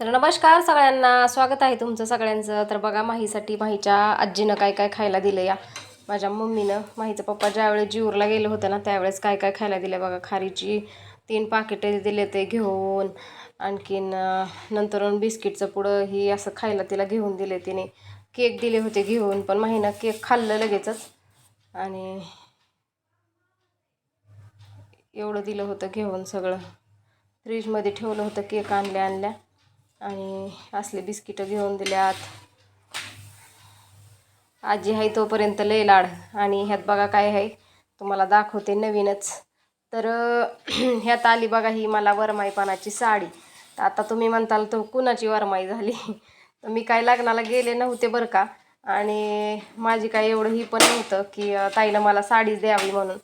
तर नमस्कार सगळ्यांना. स्वागत आहे तुमचं सगळ्यांचं. तर बघा माहीसाठी माहीच्या आजीनं काय काय खायला दिलं या. माझ्या मम्मीनं माहीचं पप्पा ज्यावेळेस जीवरला गेलं होतं ना त्यावेळेस काय काय खायला दिलं बघा. खारीची तीन पाकिटे दिले ते घेऊन. आणखीन नंतर नंतरून बिस्किटचं पुढं ही असं खायला तिला घेऊन दिले तिने. केक दिले होते घेऊन पण माहीनं केक खाल्लं लगेचच. आणि एवढं दिलं होतं घेऊन सगळं. फ्रीजमध्ये ठेवलं होतं केक आणल्या आणल्या आणि असले बिस्किटं घेऊन दिल्यात. आजी आहे तोपर्यंत लय लाड. आणि ह्यात बघा काय आहे तुम्हाला दाखवते नवीनच. तर ह्यात आली बघा ही मला वरमाईपणाची साडी. तर आता तुम्ही म्हणताल तर कुणाची वरमाई झाली? तर मी काय लग्नाला गेले नव्हते बरं का. आणि माझी काय एवढं ही पण नव्हतं की ताईनं मला साडीच द्यावी म्हणून.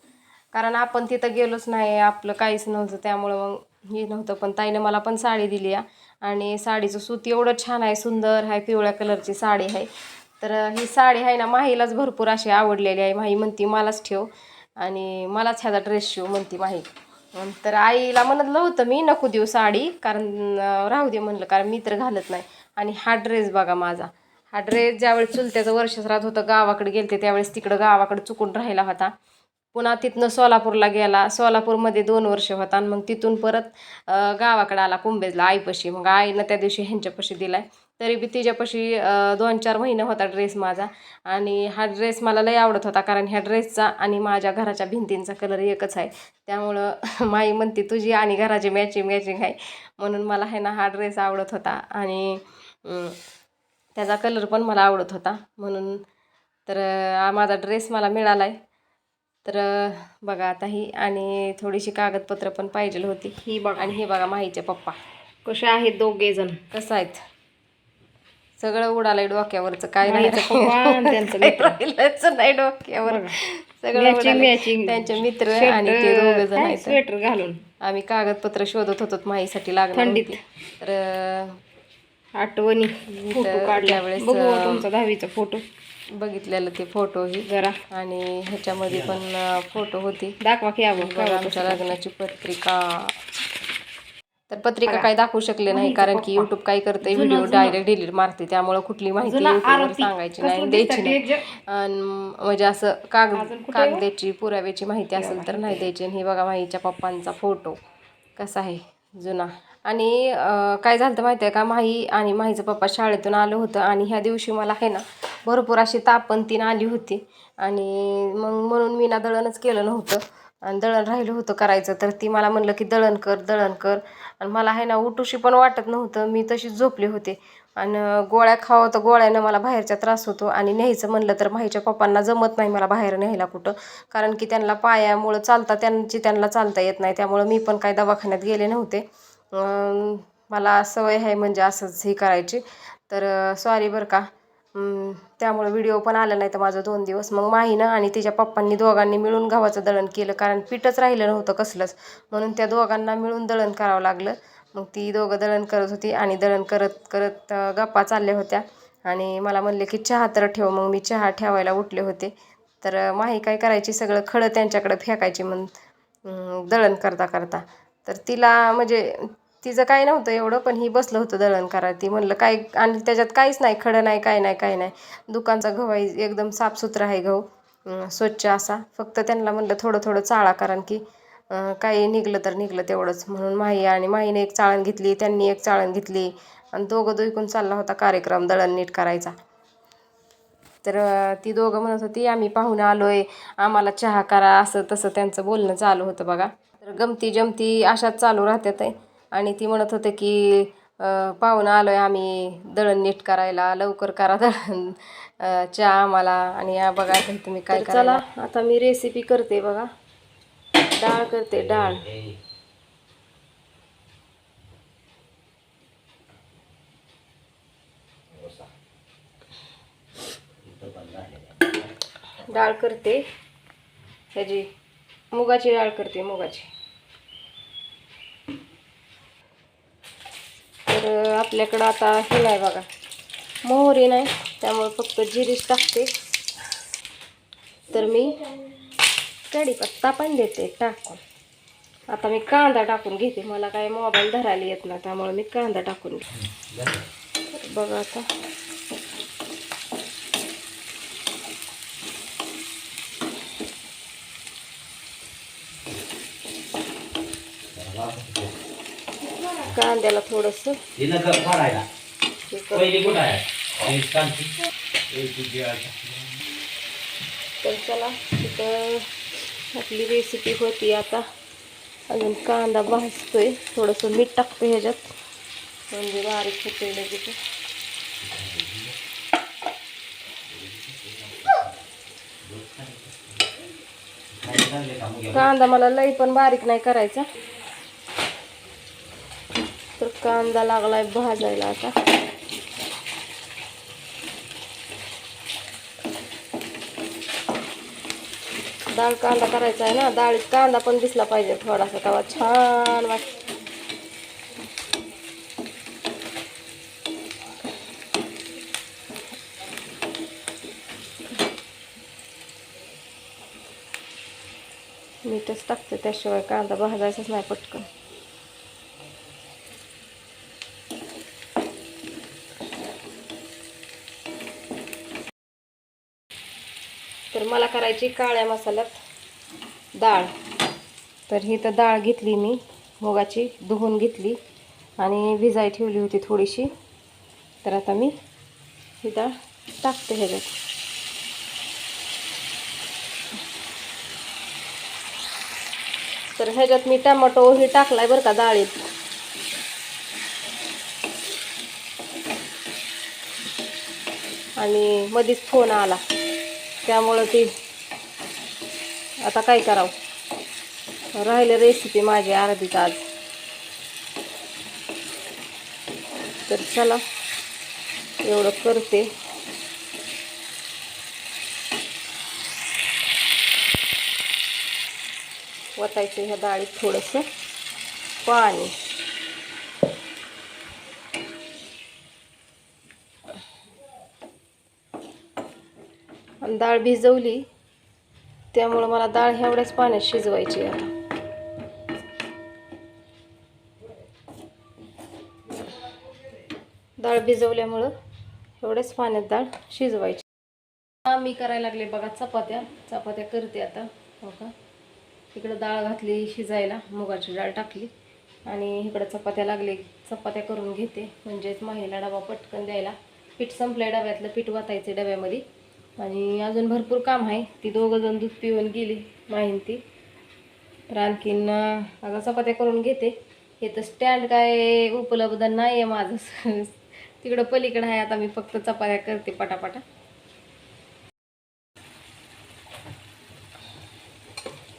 कारण आपण तिथं गेलोच नाही आपलं काहीच नव्हतं. त्यामुळं मग हे नव्हतं. पण ताईनं मला पण साडी दिली या आणि साडीचं सूत एवढं छान आहे सुंदर आहे पिवळ्या कलरची साडी आहे. तर ही साडी आहे ना माहीलाच भरपूर अशी आवडलेली आहे. माही म्हणती मलाच ठेव. आणि मलाच ह्याचा ड्रेस शिव म्हणती माही. तर आईला म्हणलं होतं मी नको देऊ साडी कारण राहू दे म्हणलं कारण मी तर घालत नाही. आणि हा ड्रेस बघा माझा. हा ड्रेस ज्यावेळेस चुलत्याचं वर्ष राहत होतं गावाकडे गेलते त्यावेळेस तिकडं गावाकडे चुकून राहिला होता. पुन्हा तिथनं सोलापूरला गेला. सोलापूरमध्ये दोन वर्ष होता आणि मग तिथून परत गावाकडे आला कुंभेजला आईपाशी. मग आईनं त्या दिवशी ह्यांच्यापाशी दिलाय. तरी बी तिच्यापाशी दोन चार महिने होता ड्रेस माझा. आणि हा ड्रेस मला लई आवडत होता कारण ह्या ड्रेसचा आणि माझ्या घराच्या भिंतींचा कलर एकच आहे. त्यामुळं माई म्हणते तुझी आणि घराची मॅचिंग मॅचिंग आहे. म्हणून मला आहे ना हा ड्रेस आवडत होता. आणि त्याचा कलर पण मला आवडत होता. म्हणून तर माझा ड्रेस मला मिळाला आहे तर बघा आता ही आणि थोडीशी कागदपत्र पण पाहिजे होती. ही बघा. आणि हे बघा माहीचे पप्पा. कसे आहेत दोघे जण? कसं आहेत? सगळं उडालंय डोक्यावरचं. काय. राहिलंच नाही डोक्यावर. सगळं त्यांचे मित्र आणि ते दोघ जण स्वेटर घालून. आम्ही कागदपत्र शोधत होतो माहीसाठी. होती. तर आठवणी फोटो काढला. त्यावेळेस, बघू तुमचा दहावीचा फोटो. बघितलेलं ते फोटो ही. जरा. आणि ह्याच्यामध्ये पण फोटो होती. दाखवा की आमच्या लग्नाची पत्रिका. तर पत्रिका काही दाखवू शकले नाही कारण की युट्यूब काय करते व्हिडिओ डायरेक्ट डिलीट मारते. त्यामुळे कुठली माहिती. सांगायची नाही द्यायची नाही. म्हणजे असं कागद? कागदाची पुराव्याची माहिती असेल तर नाही द्यायची. आणि हे बघा माहीच्या पप्पांचा फोटो. कसा आहे? जुना. आणि काय झालं माहिती आहे का? माही आणि माहीचं पप्पा शाळेतून आलं होतं आणि ह्या दिवशी मला आहे ना भरपूर अशी तापंतीन आली होती. आणि मग म्हणून मी ना दळणच केलं नव्हतं. आणि दळण राहिलं होतं करायचं तर ती मला म्हणलं की दळण कर दळण कर. आणि मला आहे ना उठूशी पण वाटत नव्हतं. मी तशीच झोपले होते. आणि गोळ्या खावं तर गोळ्यानं मला बाहेरचा त्रास होतो. आणि न्यायचं म्हणलं तर माहीच्या पप्पांना जमत नाही मला बाहेर न्यायला कुठं. कारण की त्यांना पायामुळं चालता त्यांची त्यांना चालता येत नाही. त्यामुळं मी पण काय दवाखान्यात गेले नव्हते. मला सवय आहे म्हणजे असंच हे करायची. तर सॉरी बरं का. त्यामुळे त्यामुळं व्हिडिओ पण आला नाही तर माझं दोन दिवस. मग माहीनं आणि तिच्या पप्पांनी दोघांनी मिळून गव्हाचं दळण केलं. कारण पीठच राहिलं नव्हतं कसलंच. म्हणून त्या दोघांना मिळून दळण करावं लागलं. मग ती दोघं दळण करत होती आणि दळण करत करत गप्पा चालल्या होत्या. आणि मला म्हणले की चहा तर ठेव. मग मी चहा ठेवायला उठले होते. तर माही काय करायची? सगळं खडं त्यांच्याकडे फेकायची मग दळण करता करता. तर तिला म्हणजे तिचं काय नव्हतं एवढं पण ही बसलं होतं दळण करायला. ती म्हणलं काय आणि त्याच्यात काहीच नाही खडं नाही काय नाही काय नाही. दुकानचा गहू आहे एकदम साफसुथरा आहे गहू स्वच्छ असा. फक्त त्यांना म्हणलं थोडं थोडं चाळा कारण की काही निघलं तर निघलं तेवढंच. म्हणून माही आणि माहीने एक चाळण घेतली त्यांनी एक चाळण घेतली. आणि दोघं दुईकून चालला होता कार्यक्रम दळण नीट करायचा. तर ती दोघं म्हणत होती आम्ही पाहून आलो आहे आम्हाला चहा करा असं तसं त्यांचं बोलणं चालू होतं बघा. तर गमती जमती अशाच चालू राहतात आहे आणि ती म्हणत होते की पाहून आलोय आम्ही दळण नीट करायला लवकर करा दळण चहा आम्हाला आणि या बघा तुम्ही काय चला आता मी रेसिपी करते बघा. डाळ करते डाळ. डाळ करते. ह्याची मुगाची डाळ करते मुगाची. तर आपल्याकडं आता हे नाही बघा. मोहरी नाही त्यामुळे फक्त जिरीच टाकते. तर मी कढीपत्ता पण देते टाकून. आता मी कांदा टाकून घेते मला काय मोबाईल धरायला येत नाही त्यामुळे मी कांदा टाकून घेते. बघा आता कांद्याला थोडंसं तिनं कर फाडायला हे करून पहिली कुठं आहे ती कांची. ए, तुझी आहे. तर चला तिथं आपली रेसिपी होती आता. अजून कांदा भाजतोय. थोडंसं मीठ टाकतो ह्याच्यात. म्हणजे बारीक होते लगेच? कांदा मला लई पण बारीक नाही करायचा. कांदा लागलाय भाजायला आता. डाळ कांदा करायचा आहे ना डाळीत कांदा पण दिसला पाहिजे थोडासा तेव्हा छान वाट मीठच टाकते त्याशिवाय कांदा भाजायचाच नाही पटकन. मला करायची काळ्या मसाल्यात डाळ. तर ही तर डाळ घेतली मी मुगाची धुवून घेतली आणि भिजाय ठेवली होती थोडीशी. तर आता मी ही डाळ टाकते ह्याच्यात. तर ह्याच्यात मी टमाटो ही टाकलाय बरं का डाळीत. आणि मध्येच फोन आला. त्यामुळं ती आता काय करावं? राहिले रेसिपी माझी अर्धीच आज. तर चला एवढं करते. वतायचं ह्या डाळीत थोडंसं पाणी. आणि डाळ भिजवली. त्यामुळं मला डाळ एवढ्याच पाण्यात शिजवायची आहे. आता डाळ भिजवल्यामुळं एवढ्याच पाण्यात डाळ शिजवायची. मी करायला लागले बघा चपात्या. चपात्या करते आता. हो का? इकडं डाळ घातली शिजायला. मुगाची डाळ टाकली. आणि इकडं चपात्या लागले. चपात्या करून घेते. म्हणजेच माहीला डबा पटकन द्यायला. पीठ संपलंय डब्यातलं. पीठ वाटायचे डब्यामध्ये. आणि अजून भरपूर काम आहे. ती दोघं जण दूध पिऊन गेली माहीन ती तर आणखीन आता अगं चपात्या करून घेते. हे तर स्टँड काय उपलब्ध नाही आहे माझं. तिकडं पलीकडं आहे आता मी फक्त चपात्या करते पटापटा.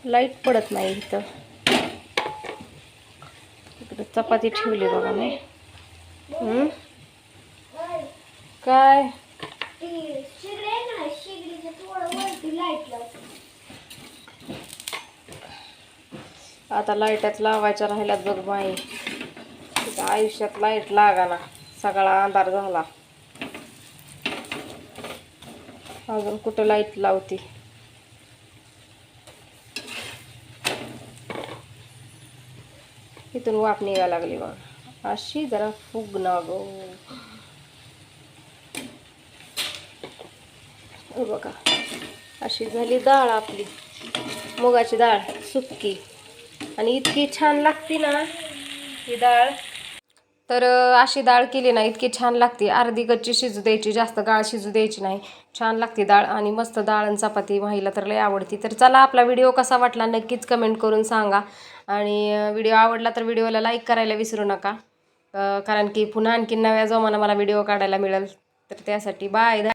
लाइट पडत नाही इथं. इकडं चपाती ठेवली बघा मी. आता लाईटच लावायच्या राहिल्यात बघ बाई. आयुष्यात लाइट लागाना. सगळा अंधार झाला. अजून कुठं लाइट लावती? इथून वाफ निघायला लागली बघ. अशी जरा फुग ना गो बघा. अशी झाली डाळ आपली. मुगाची डाळ सुक्की. आणि इतकी छान लागते ना ही डाळ. तर अशी डाळ केली ना इतकी छान लागते. अर्धी गच्ची शिजू द्यायची जास्त गाळ शिजू द्यायची नाही. छान लागते डाळ आणि मस्त डाळ आणि चपाती. माहीला तर लय आवडती. तर चला आपला व्हिडिओ कसा वाटला नक्कीच कमेंट करून सांगा. आणि व्हिडिओ आवडला तर व्हिडिओला लाईक करायला विसरू नका. कारण की पुन्हा आणखी नव्या जोमानं मला व्हिडिओ काढायला मिळेल. तर त्यासाठी बाय.